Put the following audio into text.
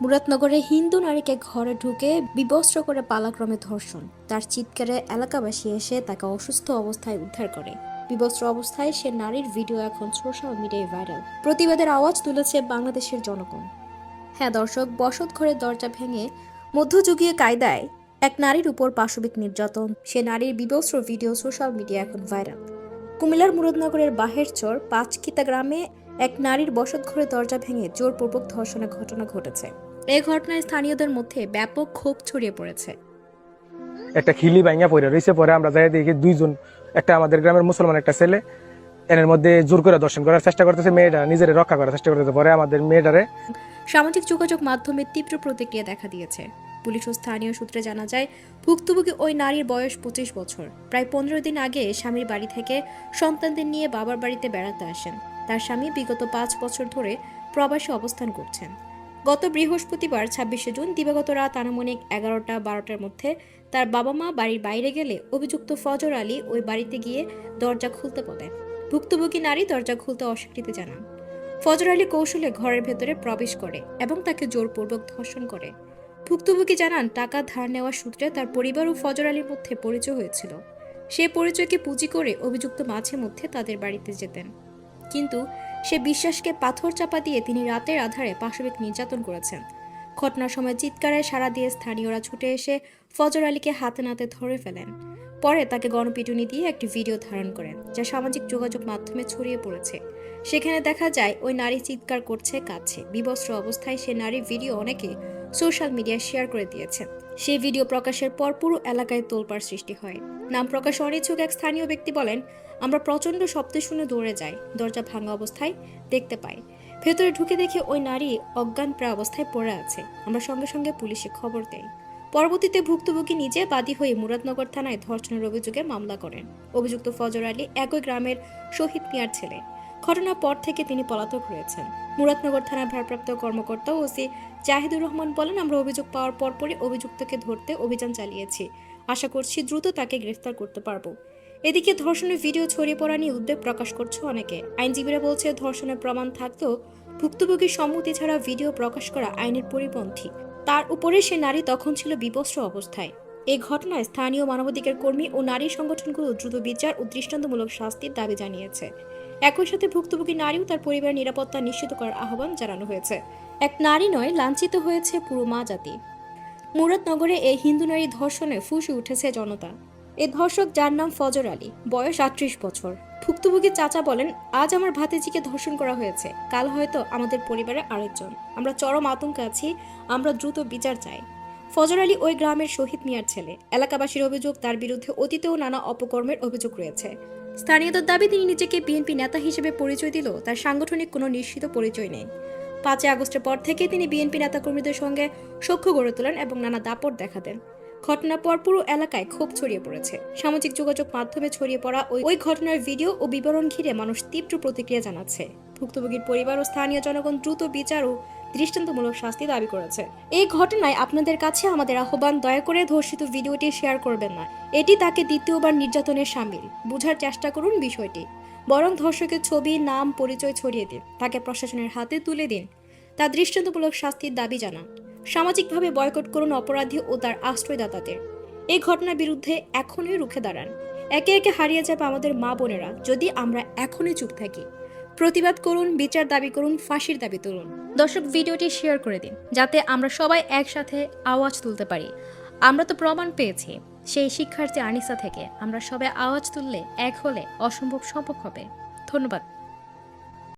মুরাদনগরে হিন্দু নারীকে ঘরে ঢুকে বিবস্ত্র করে পালাক্রমে ধর্ষণ। তার চিৎকারে এলাকাবাসী এসে তাকে অসুস্থ অবস্থায় উদ্ধার করে। বিবস্ত্র অবস্থায় সে নারীর ভিডিও এখন সোশ্যাল মিডিয়ায় ভাইরাল। প্রতিবাদের আওয়াজ তুলেছে বাংলাদেশের জনগণ। হ্যাঁ দর্শক, বসত ঘরের দরজা ভেঙে মধ্যযুগীয় কায়দায় এক নারীর উপর পাশবিক নির্যাতন। সে নারীর বিবস্ত্র ভিডিও সোশ্যাল মিডিয়া এখন ভাইরাল। কুমিল্লার মুরাদনগরের বাহেরচর পাঁচকিতা গ্রামে এক নারীর বসত ঘরে দরজা ভেঙে জোরপূর্বক ধর্ষণের ঘটনা ঘটেছে। এই ঘটনায় স্থানীয়দের মধ্যে ব্যাপক ক্ষোভ ছড়িয়ে পড়েছে। একটা খিলি ভাঙা পড়ে রয়েছে পরে আমরা যাই দেখি দুইজন একটা আমাদের গ্রামের মুসলমান একটা ছেলে এর মধ্যে জোর করে দর্শন করার চেষ্টা করতেছে মেয়েটা নিজের রক্ষা করার চেষ্টা করতেছে পরে আমাদের মেয়েটারে সামাজিক যোগাযোগ মাধ্যমে তীব্র প্রতিক্রিয়া দেখা দিয়েছে। পুলিশ ও স্থানীয় সূত্রে জানা যায় ভুক্তভোগী ওই নারীর বয়স পঁচিশ বছর। প্রায় পনেরো দিন আগে স্বামীর বাড়ি থেকে সন্তানদের নিয়ে বাবার বাড়িতে বেড়াতে আসেন। তার স্বামী বিগত পাঁচ বছর ধরে প্রবাসে অবস্থান করছেন। গত বৃহস্পতিবার ছাব্বিশে জুন দিবাগত রাত আনুমানিক এগারোটা বারোটার মধ্যে তার বাবা মা বাড়ির বাইরে গেলে অভিযুক্ত ফজর আলী ওই বাড়িতে গিয়ে দরজা খুলতে বলেন। ভুক্তভোগী নারী দরজা খুলতে অস্বীকৃতি জানান। ফজর আলী কৌশলে ঘরের ভেতরে প্রবেশ করে এবং তাকে জোরপূর্বক ধর্ষণ করে। ভুক্তভোগী জানান, টাকা ধার নেওয়ার সূত্রে তার পরিবার ও ফজর আলীর মধ্যে পরিচয় হয়েছিল। সে পরিচয়কে পুঁজি করে অভিযুক্ত মাঝে মধ্যে তাদের বাড়িতে যেতেন। কিন্তু সে বিশ্বাসকে পাথর চাপা দিয়ে তিনি রাতের আধারে পাশবিক নির্যাতন করেছেন। ঘটনার সময় চিৎকারে সাড়া দিয়ে স্থানীয়রা ছুটে এসে ফজর আলীকে হাতে নাতে ধরে ফেলেন। পরে তাকে গণপিটুনি দিয়ে একটি ভিডিও ধারণ করেন, যা সামাজিক যোগাযোগ মাধ্যমে ছড়িয়ে পড়েছে। সেখানে দেখা যায়, ওই নারী চিৎকার করছে কাছে বিবস্ত্র অবস্থায় সে নারীর ভিডিও অনেকে সোশ্যাল মিডিয়ায় শেয়ার করে দিয়েছেন। সেই ভিডিও প্রকাশের পর পুরো এলাকায় তোলপাড় সৃষ্টি হয়। নাম প্রকাশে অনিচ্ছুক এক স্থানীয় ব্যক্তি বলেন, আমরা প্রচণ্ড শব্দ শুনে দৌড়ে যাই, দরজা ভাঙা অবস্থায় দেখতে পাই। ভেতরে ঢুকে দেখে ওই নারী অজ্ঞান প্রায় অবস্থায় পড়ে আছে। আমরা সঙ্গে সঙ্গে পুলিশে খবর দেই। পরবর্তীতে ভুক্তভোগী নিজে বাদী হয়ে মুরাদনগর থানায় ধর্ষণের অভিযোগে মামলা করেন। অভিযুক্ত ফজর আলী একই গ্রামের শহীদ মিয়ার ছেলে। ঘটনার পর থেকে তিনি পলাতক রয়েছেন। মুরাদনগর থানার ভারপ্রাপ্ত কর্মকর্তা ওসি জাহিদুর রহমান বলেন, আমরা অভিযোগ পাওয়ার পরপরই অভিযুক্তকে ধরতে অভিযান চালিয়েছি। আশা করছি দ্রুত তাকে গ্রেফতার করতে পারব। এদিকে ধর্ষণের ভিডিও ছড়িয়ে পড়া নিয়ে উদ্বেগ প্রকাশ করছে অনেকে। আইনজীবীরা বলছে, ধর্ষণের প্রমাণ থাকলেও ভুক্তভোগীর সম্মতি ছাড়া ভিডিও প্রকাশ করা আইনের পরিপন্থী। তার উপরে সে নারী তখন ছিল বিবস্ত্র অবস্থায়। এই ঘটনায় স্থানীয় মানবাধিকার কর্মী ও নারী সংগঠনগুলো দ্রুত বিচার ও দৃষ্টান্তমূলক শাস্তির দাবি জানিয়েছে। একই সাথে ভুক্তভোগী নারীও তার পরিবারের নিরাপত্তা নিশ্চিত করার আহ্বান জানানো হয়েছে। এক নারী নয়, লাঞ্ছিত হয়েছে পুরো মা জাতি। মুরাদনগরে এই হিন্দু নারী ধর্ষণে ফুসে উঠেছে জনতা। এ ধর্ষক যার নাম ফজর আলী, বয়স আটত্রিশ বছর। ভুক্তভোগী চাচা বলেন, আজ আমার ভাতিজিকে ধর্ষণ করা হয়েছে। কাল হয়তো আমাদের পরিবারের আরেকজন। আমরা চরম আতঙ্কে আছি, আমরা দ্রুত বিচার চাই। ফজর আলী ওই গ্রামের শহীদ মিয়ার ছেলে। এলাকাবাসীর অভিযোগ, তার বিরুদ্ধে অতীতেও নানা অপকর্মের অভিযোগ রয়েছে। স্থানীয়দের দাবি, তিনি নিজেকে বিএনপি নেতা হিসেবে পরিচয় দিলেও তার সাংগঠনিক কোনো নিশ্চিত পরিচয় নেই। পাঁচই আগস্টের পর থেকে তিনি বিএনপি নেতাকর্মীদের সঙ্গে সখ্য গড়ে তোলেন এবং নানা দাপট দেখাতেন ঘটনার পর পুরো এলাকায় ক্ষোভ ছড়িয়ে পড়েছে। সামাজিক যোগাযোগ মাধ্যমে ছড়িয়ে পড়া ওই ঘটনার ভিডিও ও বিবরণ ঘিরে মানুষ তীব্র প্রতিক্রিয়া জানাচ্ছে। ভুক্তভোগীর পরিবার ও স্থানীয় জনগণ দ্রুত বিচার ও দৃষ্টান্তমূলক শাস্তি দাবি করেছে। এই ঘটনায় আপনাদের কাছে আমাদের আহ্বান, দয়া করে ধর্ষিত ভিডিওটি শেয়ার করবেন না। এটি তাকে দ্বিতীয়বার নির্যাতনের সামিল। বুঝার চেষ্টা করুন বিষয়টি। বরং ধর্ষকের ছবি, নাম, পরিচয় ছড়িয়ে দিন। তাকে প্রশাসনের হাতে তুলে দিন। তা দৃষ্টান্তমূলক শাস্তির দাবি জানান। সামাজিকভাবে বয়কট করুন অপরাধী ও তার আশ্রয়দাতাদের। এই ঘটনার বিরুদ্ধে এখনই রুখে দাঁড়ান। একে একে হারিয়ে যাবে আমাদের মা বোনেরা যদি আমরা এখনই চুপ থাকি প্রতিবাদ করুন, বিচার দাবি করুন, ফাঁসির দাবি তুলুন। দর্শক, ভিডিওটি শেয়ার করে দিন, যাতে আমরা সবাই একসাথে আওয়াজ তুলতে পারি। আমরা তো প্রমাণ পেয়েছি, সেই শিক্ষার্থী আনিসা থেকে। আমরা সবাই আওয়াজ তুললে এক হলে অসম্ভব সম্ভব হবে। ধন্যবাদ।